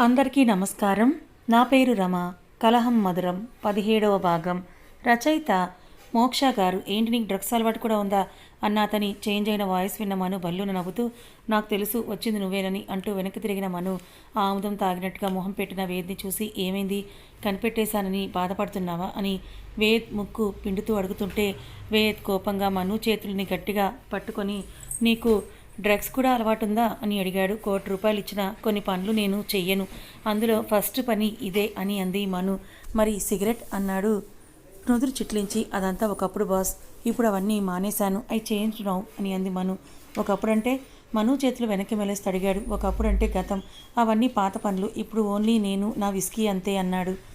అందరికీ నమస్కారం. నా పేరు రమ. కలహం మధురం. పదిహేడవ భాగం. రచయిత మోక్ష గారు ఏంటి నీకు డ్రగ్స్ అలవాటు కూడా ఉందా అన్న అతని చేంజ్ అయిన వాయిస్ విన్న మను బల్లును నవ్వుతూ నాకు తెలుసు వచ్చింది నువ్వేనని అంటూ వెనక్కి తిరిగిన మను ఆముదం తాగినట్టుగా మొహం పెట్టిన వేద్ని చూసి ఏమైంది? కనిపెట్టేశానని బాధపడుతున్నావా? అని వేద్ ముక్కు పిండుతూ అడుగుతుంటే వేద్ కోపంగా మను చేతుల్ని గట్టిగా పట్టుకొని నీకు డ్రగ్స్ కూడా అలవాటుందా అని అడిగాడు. కోటి రూపాయలు ఇచ్చిన కొన్ని పనులు నేను చెయ్యను. అందులో ఫస్ట్ పని ఇదే అని అంది మను. మరి సిగరెట్ అన్నాడు. నుదురు చిట్లించి అదంతా ఒకప్పుడు బాస్. ఇప్పుడు అవన్నీ మానేశాను. అవి చేయించున్నావు అని అంది మను. ఒకప్పుడు అంటే మను చేతులు వెనక్కి మెలేసి అడిగాడు. ఒకప్పుడు అంటే గతం. అవన్నీ పాత పనులు. ఇప్పుడు ఓన్లీ నేను నా విస్కీ అంతే అన్నాడు.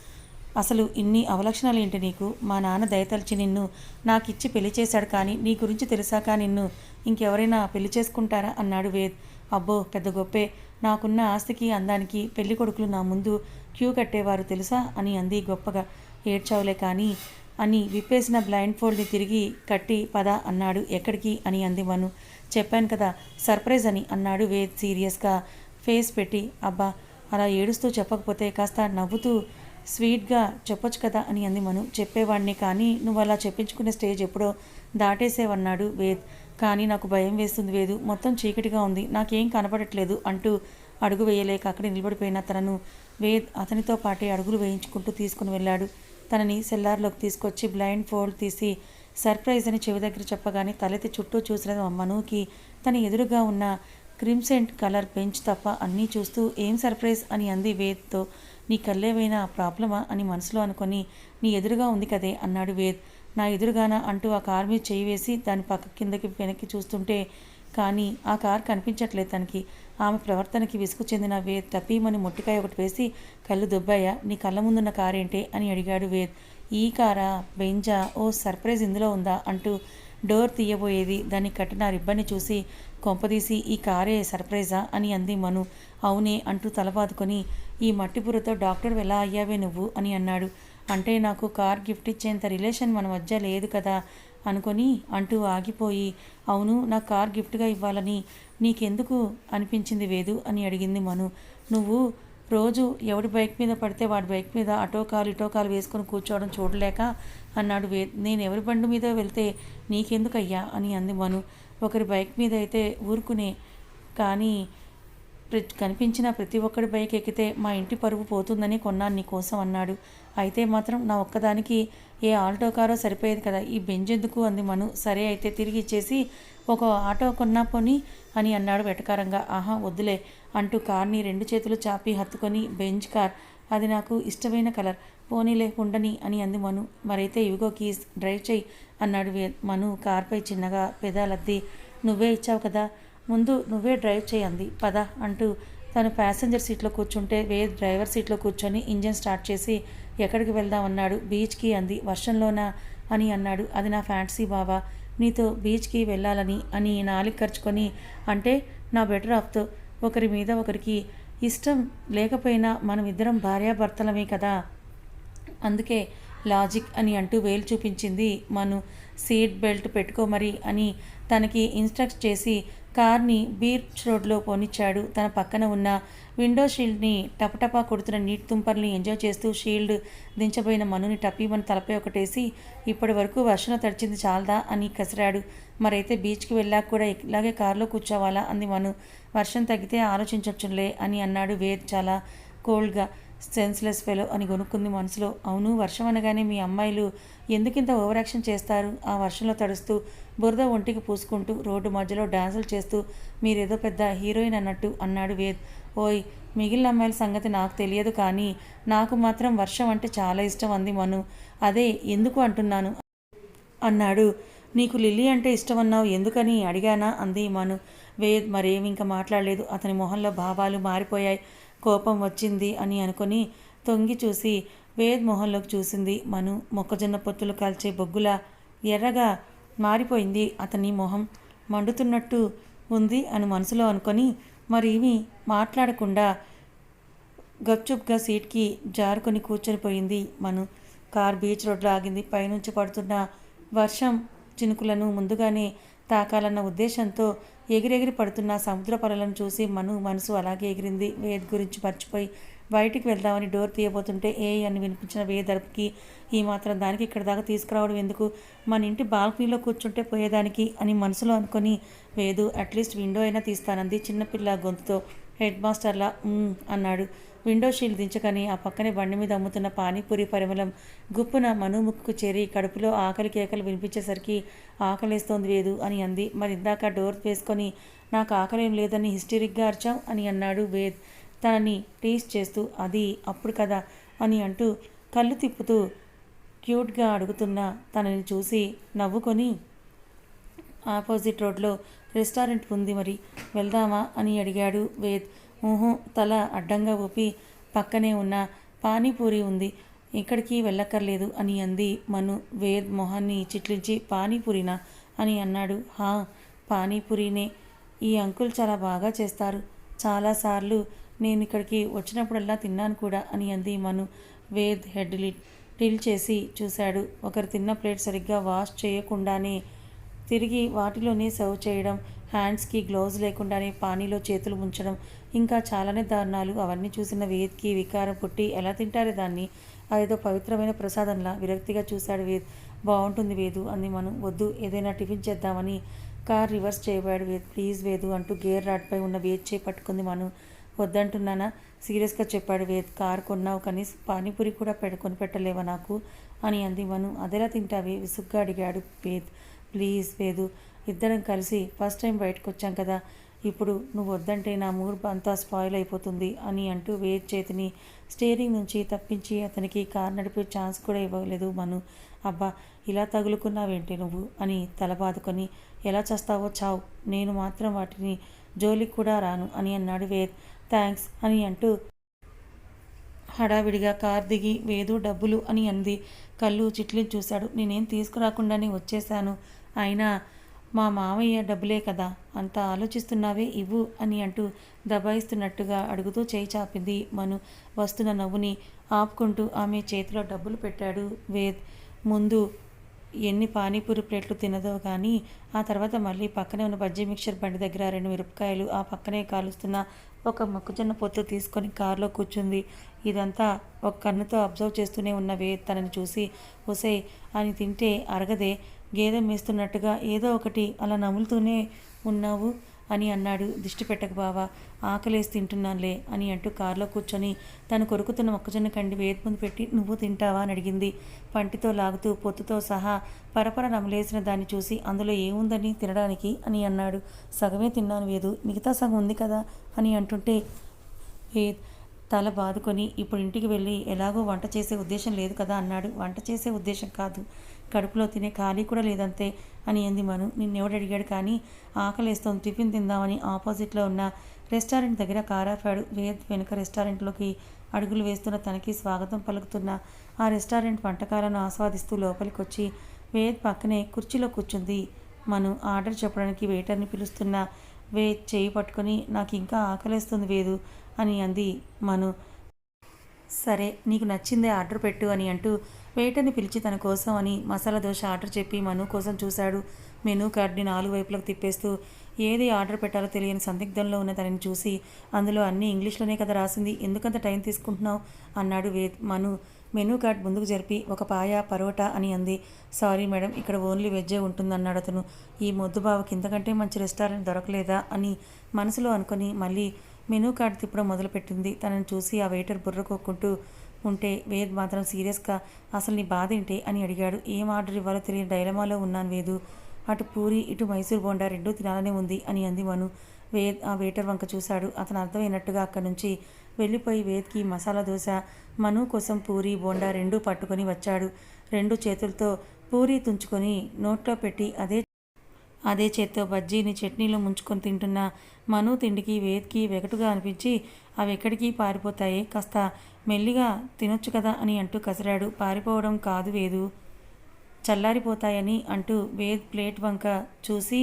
అసలు ఇన్ని అవలక్షణాలు ఏంటి నీకు? మా నాన్న దయతలిచి నిన్ను నాకిచ్చి పెళ్ళి చేశాడు కానీ నీ గురించి తెలిసాక నిన్ను ఇంకెవరైనా పెళ్ళి చేసుకుంటారా? అన్నాడు వేద్. అబ్బో పెద్ద గొప్పే. నాకున్న ఆస్తికి అందానికి పెళ్ళి కొడుకులు నా ముందు క్యూ కట్టేవారు తెలుసా? అని అంది గొప్పగా. ఏడ్చావులే కానీ అని విప్పేసిన బ్లైండ్ ఫోల్డ్ని తిరిగి కట్టి పద అన్నాడు. ఎక్కడికి? అని అంది మను. చెప్పాను కదా సర్ప్రైజ్ అని అన్నాడు వేద్ సీరియస్గా. ఫేస్ పెట్టి అబ్బా అలా ఏడుస్తూ చెప్పకపోతే కాస్త నవ్వుతూ స్వీట్గా చెప్పొచ్చు కదా అని అంది మను. చెప్పేవాడిని కానీ నువ్వు అలా చెప్పించుకునే స్టేజ్ ఎప్పుడో దాటేసేవన్నాడు వేద్. కానీ నాకు భయం వేస్తుంది వేదు. మొత్తం చీకటిగా ఉంది. నాకేం కనపడట్లేదు అంటూ అడుగు వేయలేక అక్కడ నిలబడిపోయిన తనను వేద్ అతనితో పాటే అడుగులు వేయించుకుంటూ తీసుకుని వెళ్ళాడు. తనని సెల్లార్లోకి తీసుకొచ్చి బ్లైండ్ ఫోల్డ్ తీసి సర్ప్రైజ్ అని చెవి దగ్గర చెప్పగానే తలెత్తి చుట్టూ చూసిన మనుకి తన ఎదురుగా ఉన్న క్రిమ్సెంట్ కలర్ బెంచ్ తప్ప అన్నీ చూస్తూ ఏం సర్ప్రైజ్? అని అంది వేద్తో. నీ కళ్ళేవైనా ప్రాబ్లమా అని మనసులో అనుకొని నీ ఎదురుగా ఉంది కదే అన్నాడు వేద్. నా ఎదురుగానా అంటూ ఆ కార్ మీద చేయి వేసి దాని పక్క కిందకి వెనక్కి చూస్తుంటే కానీ ఆ కార్ కనిపించట్లేదు తనకి. ఆమె ప్రవర్తనకి విసుగు చెందిన వేద్ తప్పీమని మొట్టికాయ ఒకటి వేసి కళ్ళు దుబ్బాయా? నీ కళ్ళ ముందున్న కారేంటే? అని అడిగాడు వేద్. ఈ కారా? బెంజా? ఓ సర్ప్రైజ్ ఇందులో ఉందా? అంటూ డోర్ తీయబోయేది. దాన్ని కట్టిన రిబ్బన్ని చూసి కొంపదీసి ఈ కారే సర్ప్రైజా? అని అంది మను. అవునే అంటూ తలబాదుకొని ఈ మట్టిపురతో డాక్టర్ ఎలా అయ్యావే నువ్వు అని అన్నాడు. అంటే నాకు కార్ గిఫ్ట్ ఇచ్చేంత రిలేషన్ మన మధ్య లేదు కదా అనుకొని అంటూ ఆగిపోయి అవును నా కార్ గిఫ్ట్గా ఇవ్వాలని నీకెందుకు అనిపించింది వేదు అని అడిగింది మను. నువ్వు రోజు ఎవడి బైక్ మీద పడితే వాడి బైక్ మీద అటో కాలు ఇటో కాలు వేసుకొని కూర్చోవడం చూడలేక అన్నాడు వే నేను ఎవరి బండి మీద వెళ్తే నీకెందుకయ్యా అని అంది మను. ఒకరి బైక్ మీద అయితే ఊరుకునే కానీ కనిపించిన ప్రతి ఒక్కడి బైక్ ఎక్కితే మా ఇంటి పరువు పోతుందని కొన్నాను నీకోసం అన్నాడు. అయితే మాత్రం నా ఒక్కదానికి ఏ ఆల్టో కారో సరిపోయేది కదా. ఈ బెంజ్ ఎందుకు అంది మను. సరే అయితే తిరిగి ఇచ్చేసి ఒక ఆటో కొన్నా పోని అని అన్నాడు వెటకారంగా. ఆహా వద్దులే అంటూ కార్ని రెండు చేతులు చాపి హత్తుకొని బెంజ్ కార్ అది నాకు ఇష్టమైన కలర్. పోనీలే ఉండని అని అంది మను. మరైతే ఇవిగో కీస్ డ్రైవ్ చేయి అన్నాడు మను. కార్పై చిన్నగా పెదాలద్ది. నువ్వే ఇచ్చావు కదా? ముందు నువ్వే డ్రైవ్ చేయండి పద అంటూ తను ప్యాసింజర్ సీట్లో కూర్చుంటే వే డ్రైవర్ సీట్లో కూర్చొని ఇంజన్ స్టార్ట్ చేసి ఎక్కడికి వెళ్దాం అన్నాడు. బీచ్కి అంది. వర్షంలోనా? అని అన్నాడు. అది నా ఫ్యాంటసీ బావా. నీతో బీచ్కి వెళ్ళాలని అని నాలికి ఖర్చుకొని అంటే నా బెటర్ ఆఫ్తో. ఒకరి మీద ఒకరికి ఇష్టం లేకపోయినా మనం ఇద్దరం భార్యాభర్తలమే కదా. అందుకే లాజిక్ అని అంటూ వేలు చూపించింది మను. సీట్ బెల్ట్ పెట్టుకోమరి అని తనకి ఇన్స్ట్రక్ట్ చేసి కార్ని బీర్చ్ రోడ్లో పోనిచ్చాడు. తన పక్కన ఉన్న విండో షీల్డ్ని టపటపా కొడుతున్న నీటి తుంపర్ని ఎంజాయ్ చేస్తూ షీల్డ్ దించబోయిన మనుని టపీమని తలపై ఒకటేసి ఇప్పటి వరకు వర్షం తడిచింది చాలదా? అని కసిరాడు. మరైతే బీచ్కి వెళ్ళాక కూడా ఇలాగే కారులో కూర్చోవాలా? అంది మను. వర్షం తగ్గితే ఆలోచించవచ్చులే అని అన్నాడు వేద్ చాలా కోల్డ్గా. సెన్స్లెస్ ఫెలో అని కొనుక్కుంది మనసులో. అవును వర్షం అనగానే మీ అమ్మాయిలు ఎందుకింత ఓవర్ యాక్షన్ చేస్తారు? ఆ వర్షంలో తడుస్తూ బురద ఒంటికి పూసుకుంటూ రోడ్డు మధ్యలో డాన్సులు చేస్తూ మీరేదో పెద్ద హీరోయిన్ అన్నట్టు అన్నాడు వేద్. ఓయ్ మిగిలిన అమ్మాయిల సంగతి నాకు తెలియదు కానీ నాకు మాత్రం వర్షం అంటే చాలా ఇష్టం అంది మను. అదే ఎందుకు అంటున్నాను? అన్నాడు. నీకు లిల్లీ అంటే ఇష్టం అన్నావు ఎందుకని అడిగానా? అంది మను. వేద్ మరేమి ఇంకా మాట్లాడలేదు. అతని మొహంలో భావాలు మారిపోయాయి. కోపం వచ్చింది అని అనుకొని తొంగి చూసి వేద్ మొహంలోకి చూసింది మను. మొక్కజొన్న పొత్తులు కాల్చే బొగ్గుల ఎర్రగా మారిపోయింది అతని మొహం. మండుతున్నట్టు ఉంది అని మనసులో అనుకొని మరేమీ మాట్లాడకుండా గప్చుప్గా సీట్కి జారుకొని కూర్చొని పోయింది మను. కార్ బీచ్ రోడ్లో ఆగింది. పైనుంచి పడుతున్న వర్షం చినుకులను ముందుగానే తాకాలన్న ఉద్దేశంతో ఎగిరెగిరి పడుతున్న సముద్ర పరలను చూసి మను మనసు అలాగే ఎగిరింది. వేద్ గురించి మర్చిపోయి బయటికి వెళ్దామని డోర్ తీయబోతుంటే ఏ అని వినిపించిన వేద్ ఈ మాత్రం దానికి ఇక్కడ దాకా తీసుకురావడం ఎందుకు? మన ఇంటి బాల్కనీలో కూర్చుంటే పోయేదానికి అని మనసులో అనుకొని వేదు అట్లీస్ట్ విండో అయినా తీస్తానంది చిన్నపిల్ల గొంతుతో. హెడ్ మాస్టర్లా అన్నాడు. విండో షీల్డ్ దించకని ఆ పక్కనే బండి మీద అమ్ముతున్న పానీపూరి పరిమళం గుప్పున మనుముక్కు చేరి కడుపులో ఆకలి కేకలు వినిపించేసరికి ఆకలేస్తోంది వేదు అని అంది. మరి ఇందాక డోర్ వేసుకొని నాకు ఆకలేం లేదని హిస్టరిక్గా అర్చాం అని అన్నాడు వేద్. తనని టీస్ చేస్తూ అది అప్పుడు కదా అని అంటూ కళ్ళు తిప్పుతూ క్యూట్గా అడుగుతున్న తనని చూసి నవ్వుకొని ఆపోజిట్ రోడ్లో రెస్టారెంట్ ఉంది మరి వెళ్దామా అని అడిగాడు వేద్. ఊహు తల అడ్డంగా ఊపి పక్కనే ఉన్న పానీపూరి ఉంది. ఇక్కడికి వెళ్ళక్కర్లేదు అని అంది మను. వేద్ మొహాన్ని చిట్లించి పానీపూరినా? అని అన్నాడు. హా పానీపూరినే. ఈ అంకుల్ చాలా బాగా చేస్తారు. చాలాసార్లు నేను ఇక్కడికి వచ్చినప్పుడల్లా తిన్నాను కూడా అని అంది మను. వేద్ హెడ్ టిల్ చేసి చూశాడు. ఒకరు తిన్న ప్లేట్ సరిగ్గా వాష్ చేయకుండానే తిరిగి వాటిలోనే సర్వ్ చేయడం హ్యాండ్స్కి గ్లౌజ్ లేకుండానే పానీలో చేతులు ఉంచడం ఇంకా చాలానే దారుణాలు. అవన్నీ చూసిన వేద్కి వికారం పుట్టి ఎలా తింటారు దాన్ని? అదేదో పవిత్రమైన ప్రసాదంలా విరక్తిగా చూశాడు వేద్. బాగుంటుంది వేదు అంది మనం. వద్దు ఏదైనా టిఫిన్ చేద్దామని కార్ రివర్స్ చేయబోయాడు వేద్. ప్లీజ్ వేదు అంటూ గేర్ రాడ్పై ఉన్న వేద్ చేయి పట్టుకుంది మను. వద్దంటున్నానా? సీరియస్గా చెప్పాడు వేద్. కార్ కొన్నావు కనీసం పానీపూరి కూడా పెట్టుకొని పెట్టలేవా నాకు అని అంది మను. అదెలా తింటావే విసుగ్గా అడిగాడు వేద్. ప్లీజ్ వేదు. ఇద్దరం కలిసి ఫస్ట్ టైం బయటకు వచ్చాం కదా. ఇప్పుడు నువ్వు వద్దంటే నా మూర్పు అంతా స్పాయిల్ అయిపోతుంది అని అంటూ వేద్ చేతిని స్టీరింగ్ నుంచి తప్పించి అతనికి కార్ నడిపే ఛాన్స్ కూడా ఇవ్వలేదు మను. అబ్బా ఇలా తగులుకున్నావేంటి నువ్వు? అని తల బాదుకొని ఎలా చేస్తావో చావు. నేను మాత్రం వాటిని జోలికి కూడా రాను అని అన్నాడు వేద్. థ్యాంక్స్ అని అంటూ హడావిడిగా కార్ దిగి వేదు డబ్బులు అని అంది. కళ్ళు చిట్లి చూశాడు. నేనేం తీసుకురాకుండానే వచ్చేశాను. అయినా మా మామయ్య డబ్బులే కదా అంత ఆలోచిస్తున్నావే ఇవ్వు అని అంటూ దబాయిస్తున్నట్టుగా అడుగుతూ చేయి చాపింది మను. వస్తున్న నవ్వుని ఆపుకుంటూ ఆమె చేతిలో డబ్బులు పెట్టాడు వేద్. ముందు ఎన్ని పానీపూరి ప్లేట్లు తినదో కానీ ఆ తర్వాత మళ్ళీ పక్కనే ఉన్న బజ్జీ మిక్చర్ బండి దగ్గర రెండు మిరపకాయలు ఆ పక్కనే కాలుస్తున్న ఒక మొక్కజొన్న పొత్తు తీసుకొని కారులో కూర్చుంది. ఇదంతా ఒక కన్నుతో అబ్జర్వ్ చేస్తూనే ఉన్న వే తనని చూసి ఒసే అని తింటే అరగదే గేదె మేస్తున్నట్టుగా ఏదో ఒకటి అలా నములుతూనే ఉన్నావు అని అన్నాడు. దిష్టి పెట్టక బావా ఆకలేసి తింటున్నానులే అని అంటూ కారులో కూర్చొని తను కొరుకుతున్న మొక్కజొన్న కండి వేతి ముందు పెట్టి నువ్వు తింటావా? అని అడిగింది. పంటితో లాగుతూ పొత్తుతో సహా పరపర నమలేసిన దాన్ని చూసి అందులో ఏముందని తినడానికి? అని అన్నాడు. సగమే తిన్నాను వేదు మిగతా సగం ఉంది కదా? అని అంటుంటే వేద్ తల బాదుకొని ఇప్పుడు ఇంటికి వెళ్ళి ఎలాగో వంట చేసే ఉద్దేశం లేదు కదా? అన్నాడు. వంట చేసే ఉద్దేశం కాదు. కడుపులో తినే ఖాళీ కూడా లేదంతే అని అంది మను. నిన్నెవడడిగాడు కానీ ఆకలేస్తోంది టిఫిన్ తిందామని ఆపోజిట్లో ఉన్న రెస్టారెంట్ దగ్గర కారాపాడు వేద్ వెనుక రెస్టారెంట్లోకి అడుగులు వేస్తున్న తనకి స్వాగతం పలుకుతున్న ఆ రెస్టారెంట్ వంటకాలను ఆస్వాదిస్తూ లోపలికి వచ్చి వేద్ పక్కనే కుర్చీలో కూర్చుంది. మను ఆర్డర్ చెప్పడానికి వెయిటర్ని పిలుస్తున్న వేద్ చేయి పట్టుకొని నాకు ఇంకా ఆకలేస్తుంది వేదు అని అంది మను. సరే నీకు నచ్చిందే ఆర్డర్ పెట్టు అని అంటూ వెయిటర్ని పిలిచి తన కోసం అని మసాలా దోశ ఆర్డర్ చెప్పి మను కోసం చూశాడు. మెనూ కార్డ్ని నాలుగు వైపులకు తిప్పేస్తూ ఏది ఆర్డర్ పెట్టాలో తెలియని సందిగ్ధంలో ఉన్న తనని చూసి అందులో అన్నీ ఇంగ్లీష్లోనే కదా రాసింది ఎందుకంత టైం తీసుకుంటున్నావు? అన్నాడు వే మను. మెనూ కార్డ్ ముందుకు జరిపి ఒక పాయ పరోటా అని అంది. సారీ మేడం ఇక్కడ ఓన్లీ వెజ్జే ఉంటుందన్నాడు అతను. ఈ మొద్దుబావకి ఇంతకంటే మంచి రెస్టారెంట్ దొరకలేదా అని మనసులో అనుకొని మళ్ళీ మెనూ కార్డు తిప్పడం మొదలుపెట్టింది. తనని చూసి ఆ వెయిటర్ బుర్రకొక్కుంటూ ఉంటే వేద్ మాత్రం సీరియస్గా అసలు నీ బాధ ఏంటి? అని అడిగాడు. ఏం ఆర్డర్ ఇవ్వాలో తెలియని డైలమాలో ఉన్నాను వేదు. అటు పూరి ఇటు మైసూర్ బోండా రెండూ తినాలనే ఉంది అని అంది మను. వేద్ ఆ వెయిటర్ వంక చూశాడు. అతను అర్థమైనట్టుగా అక్కడి నుంచి వెళ్ళిపోయి వేద్కి మసాలా దోశ మను కోసం పూరి బోండా రెండూ పట్టుకొని వచ్చాడు. రెండు చేతులతో పూరి తుంచుకొని నోట్లో పెట్టి అదే అదే చేత్తో బజ్జీని చట్నీలో ముంచుకొని తింటున్న మను తిండికి వేద్కి వెగటుగా అనిపించి అవి ఎక్కడికి పారిపోతాయి? కాస్త మెల్లిగా తినొచ్చు కదా అని అంటూ కసిరాడు. పారిపోవడం కాదు వేదు. చల్లారిపోతాయని అంటూ వేద్ ప్లేట్ వంక చూసి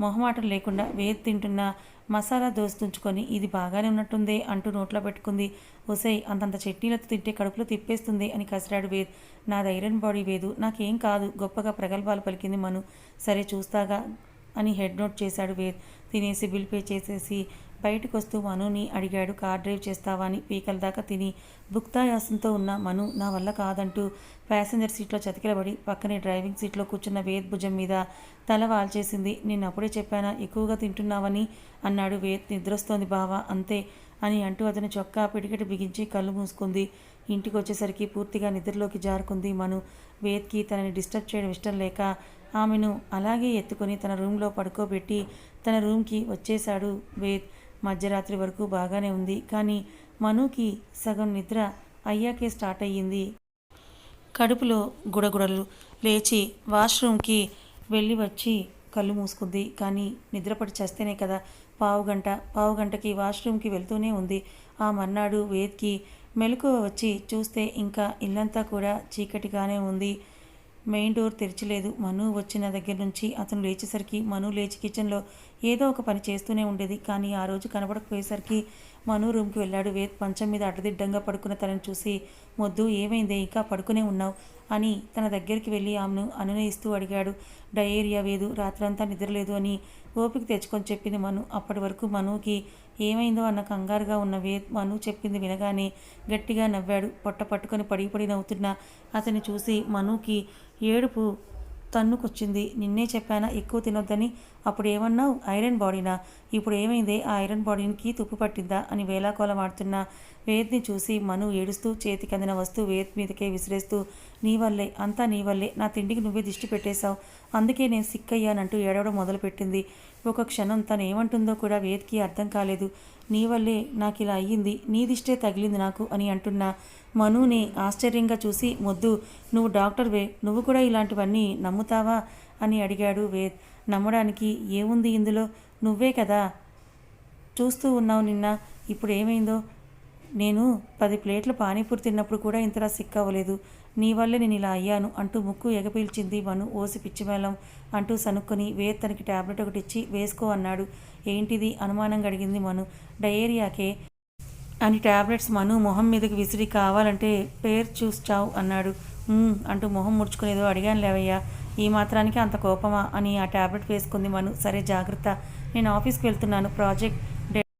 మొహమాటం లేకుండా వేద్ తింటున్న మసాలా దోశ తుంచుకొని ఇది బాగానే ఉన్నట్టుందే అంటూ నోట్లో పెట్టుకుంది. ఒసై అంతంత చట్నీలతో తింటే కడుపులో తిప్పేస్తుంది అని కసిరాడు వేద్. నా ఐరన్ బాడీ వేదు. నాకేం కాదు గొప్పగా ప్రగల్భాలు పలికింది మను. సరే చూస్తాగా అని హెడ్ నోట్ చేశాడు వేద్. తినేసి బిల్ పే చేసేసి బయటకు వస్తూ మనుని అడిగాడు. కార్ డ్రైవ్ చేస్తావా అని పీకల దాకా తిని భుక్తాయాసంతో ఉన్న మను నా వల్ల కాదంటూ ప్యాసింజర్ సీట్లో చతికిలబడి పక్కనే డ్రైవింగ్ సీట్లో కూర్చున్న వేద్ భుజం మీద తల వాల్చేసింది. నేను అప్పుడే చెప్పానా ఎక్కువగా తింటున్నావని? అన్నాడు వేద్. నిద్రొస్తోంది బావా అంతే అని అంటూ అతని చొక్కా పిడికిటి బిగించి కళ్ళు మూసుకుంది. ఇంటికి వచ్చేసరికి పూర్తిగా నిద్రలోకి జారుకుంది మను. వేద్కి తనని డిస్టర్బ్ చేయడం ఇష్టం లేక ఆమెను అలాగే ఎత్తుకొని తన రూమ్లో పడుకోబెట్టి తన రూమ్కి వచ్చేశాడు వేద్. మధ్యరాత్రి వరకు బాగానే ఉంది. కానీ మనుకి సగం నిద్ర అయ్యాకే స్టార్ట్ అయ్యింది. కడుపులో గుడగుడలు లేచి వాష్రూమ్కి వెళ్ళి వచ్చి కళ్ళు మూసుకుంది. కానీ నిద్రపడి చేస్తేనే కదా పావుగంట పావుగంటకి వాష్రూమ్కి వెళ్తూనే ఉంది. ఆ మర్నాడు వేద్కి మెలకువ వచ్చి చూస్తే ఇంకా ఇల్లంతా కూడా చీకటిగానే ఉంది. Main door తెరిచలేదు. మను వచ్చిన దగ్గర నుంచి అతను లేచేసరికి మను లేచి కిచెన్లో ఏదో ఒక పని చేస్తూనే ఉండేది. కానీ ఆ రోజు కనబడకపోయేసరికి మను రూమ్కి వెళ్ళాడు. వేద్ పంచం మీద అడ్డదిడ్డంగా పడుకున్న తనని చూసి మొద్దు ఏమైందే? ఇంకా పడుకునే ఉన్నావు? అని తన దగ్గరికి వెళ్ళి ఆమెను అనునయిస్తూ అడిగాడు. డయేరియా వేదు. రాత్రంతా నిద్రలేదు అని ఓపిక తెచ్చుకొని చెప్పింది మను. అప్పటి వరకు మనుకి ఏమైందో అన్న కంగారుగా ఉన్న వేద్ మను చెప్పింది వినగానే గట్టిగా నవ్వాడు. పొట్ట పట్టుకొని పడి పడి నవ్వుతున్న అతన్ని చూసి మనుకి ఏడుపు తన్నుకొచ్చింది. నిన్నే చెప్పానా? ఎక్కువ తినొద్దని అప్పుడు ఏమన్నావు ఐరన్ బాడీనా? ఇప్పుడు ఏమైందే? ఆ ఐరన్ బాడీకి తుప్పు పట్టిందా? అని వేలాకోలం ఆడుతున్న వేద్ని చూసి మను ఏడుస్తూ చేతికి అందిన వస్తువు వేద్ మీదకే విసిరేస్తూ నీ వల్లే అంతా నీ వల్లే నా తిండికి నువ్వే దిష్టి పెట్టేశావు. అందుకే నేను సిక్ అయ్యానంటూ ఏడవడం మొదలుపెట్టింది. ఒక క్షణం తను ఏమంటుందో కూడా వేద్కి అర్థం కాలేదు. నీ వల్లే నాకు ఇలా అయ్యింది. నీ దిష్టే తగిలింది నాకు అని అంటున్న మనుని ఆశ్చర్యంగా చూసి మొద్దు నువ్వు డాక్టర్వే నువ్వు కూడా ఇలాంటివన్నీ నమ్ముతావా? అని అడిగాడు వేద్. నమ్మడానికి ఏముంది ఇందులో? నువ్వే కదా? చూస్తూ ఉన్నావు నిన్న. ఇప్పుడు ఏమైందో? నేను పది ప్లేట్లు పానీపూరి తిన్నప్పుడు కూడా ఇంతలా సిక్ అవ్వలేదు. నీ వల్లే నేను ఇలా అయ్యాను అంటూ ముక్కు ఎగపీల్చింది మను ఓసి పిచ్చిమేళం అంటూ సనుక్కొని వేద్ తనకి ట్యాబ్లెట్ ఒకటి ఇచ్చి వేసుకో అన్నాడు. ఏంటిది? అనుమానంగా అడిగింది మను. డయేరియాకే. అని టాబ్లెట్స్ మను మొహం మీదకి విసిరి కావాలంటే పేరు చూస్తావు అన్నాడు. అంటూ మొహం ముడుచుకునేదో అడిగాను లేవయ్యా. ఈ మాత్రానికి అంత కోపమా అని ఆ టాబ్లెట్ వేసుకుంది మను. సరే జాగ్రత్త. నేను ఆఫీస్కి వెళ్తున్నాను. ప్రాజెక్ట్ డెడ్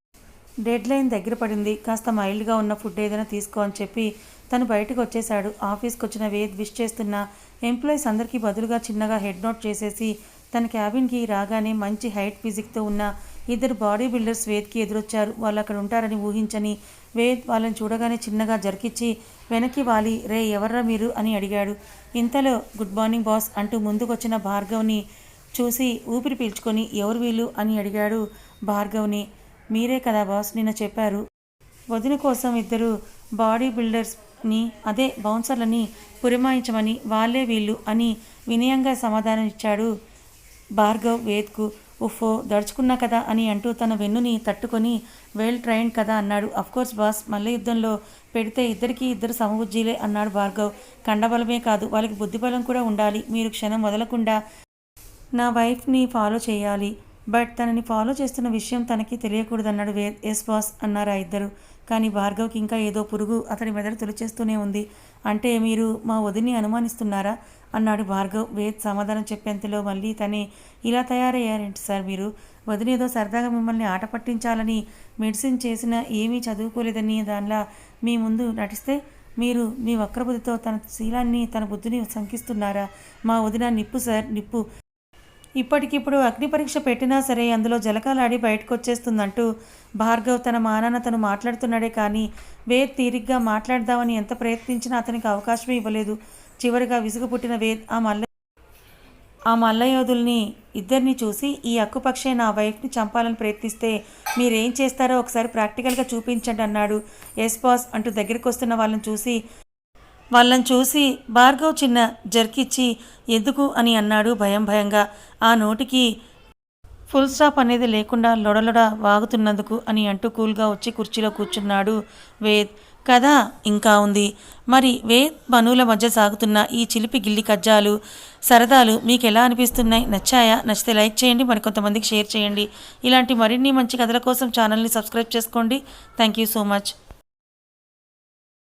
డెడ్ లైన్ దగ్గర పడింది. కాస్త మైల్డ్గా ఉన్న ఫుడ్ ఏదైనా తీసుకో అని చెప్పి తను బయటకు వచ్చేశాడు. ఆఫీస్కి వచ్చిన వేద్ విష్ చేస్తున్న ఎంప్లాయీస్ అందరికీ బదులుగా చిన్నగా హెడ్ నోట్ చేసేసి తన క్యాబిన్కి రాగానే మంచి హైట్ ఫిజిక్తో ఉన్న ఇద్దరు బాడీ బిల్డర్స్ వేద్కి ఎదురొచ్చారు. వాళ్ళు అక్కడ ఉంటారని ఊహించని వేద్ వాళ్ళని చూడగానే చిన్నగా జరికిచ్చి వెనక్కి వాలి రే ఎవర్రా మీరు? అని అడిగాడు. ఇంతలో గుడ్ మార్నింగ్ బాస్ అంటూ ముందుకొచ్చిన భార్గవ్ని చూసి ఊపిరి పీల్చుకొని ఎవరు వీళ్ళు? అని అడిగాడు భార్గవ్ని. మీరే కదా బాస్ నిన్న చెప్పారు. వదిన కోసం ఇద్దరు బాడీ బిల్డర్స్ని అదే బౌన్సర్లని పురమాయించమని వాళ్ళే వీళ్ళు అని వినయంగా సమాధానం ఇచ్చాడు భార్గవ్ వేద్కు. ఉఫో దడుచుకున్నా కదా అని అంటూ తన వెన్నుని తట్టుకొని వెల్ ట్రైన్ కదా అన్నాడు. అఫ్కోర్స్ బాస్ మల్ల యుద్ధంలో పెడితే ఇద్దరికీ ఇద్దరు సమబుజ్జీలే అన్నాడు భార్గవ్. కండబలమే కాదు వాళ్ళకి బుద్ధిబలం కూడా ఉండాలి. మీరు క్షణం వదలకుండా నా వైఫ్ని ఫాలో చేయాలి. బట్ తనని ఫాలో చేస్తున్న విషయం తనకి తెలియకూడదన్నాడు వే ఎస్ బాస్ అన్నారు ఆ ఇద్దరు. కానీ భార్గవ్కి ఇంకా ఏదో పురుగు అతని మెదడు తొలిచేస్తూనే ఉంది. అంటే మీరు మా వదిని అనుమానిస్తున్నారా? అన్నాడు భార్గవ్. వేద్ సమాధానం చెప్పేంతలో మళ్ళీ తనే ఇలా తయారయ్యారేంటి సార్ మీరు? వదినేదో సరదాగా మిమ్మల్ని ఆట పట్టించాలని మెడిసిన్ చేసిన ఏమీ చదువుకోలేదని దానిలా మీ ముందు నటిస్తే మీరు మీ వక్రబుద్ధితో తన శీలాన్ని తన బుద్ధిని శంకిస్తున్నారా? మా వదిన నిప్పు సార్ నిప్పు. ఇప్పటికిప్పుడు అగ్ని పరీక్ష పెట్టినా సరే అందులో జలకాలాడి బయటకు వచ్చేస్తుందంటూ భార్గవ్ తన మానాన్న తను మాట్లాడుతున్నాడే కానీ వేద్ తీరిగ్గా మాట్లాడదామని ఎంత ప్రయత్నించినా అతనికి అవకాశమే ఇవ్వలేదు. చివరిగా విసుగు పుట్టిన వేద్ ఆ మల్ల ఆ మల్లయోధుల్ని ఇద్దరిని చూసి ఈ అక్కుపక్షే నా వైఫ్ని చంపాలని ప్రయత్నిస్తే మీరేం చేస్తారో ఒకసారి ప్రాక్టికల్గా చూపించండి అన్నాడు. ఎస్ బాస్ అంటూ దగ్గరికి వస్తున్న వాళ్ళని చూసి వాళ్ళని చూసి భార్గవ్ చిన్న జర్కిచ్చి ఎందుకు? అని అన్నాడు భయం భయంగా. ఆ నోటికి ఫుల్ స్టాప్ అనేది లేకుండా లొడలొడ వాగుతున్నందుకు అని అంటూ కూల్గా వచ్చి కుర్చీలో కూర్చున్నాడు వేద్. కథ ఇంకా ఉంది. మరి వేద్ బనువుల మధ్య సాగుతున్న ఈ చిలిపి గిల్లి కజ్జాలు సరదాలు మీకు ఎలా అనిపిస్తున్నాయి? నచ్చాయా? నచ్చితే లైక్ చేయండి మరికొంతమందికి షేర్ చేయండి. ఇలాంటి మరిన్ని మంచి కథల కోసం ఛానల్ని సబ్స్క్రైబ్ చేసుకోండి. Thank you so much.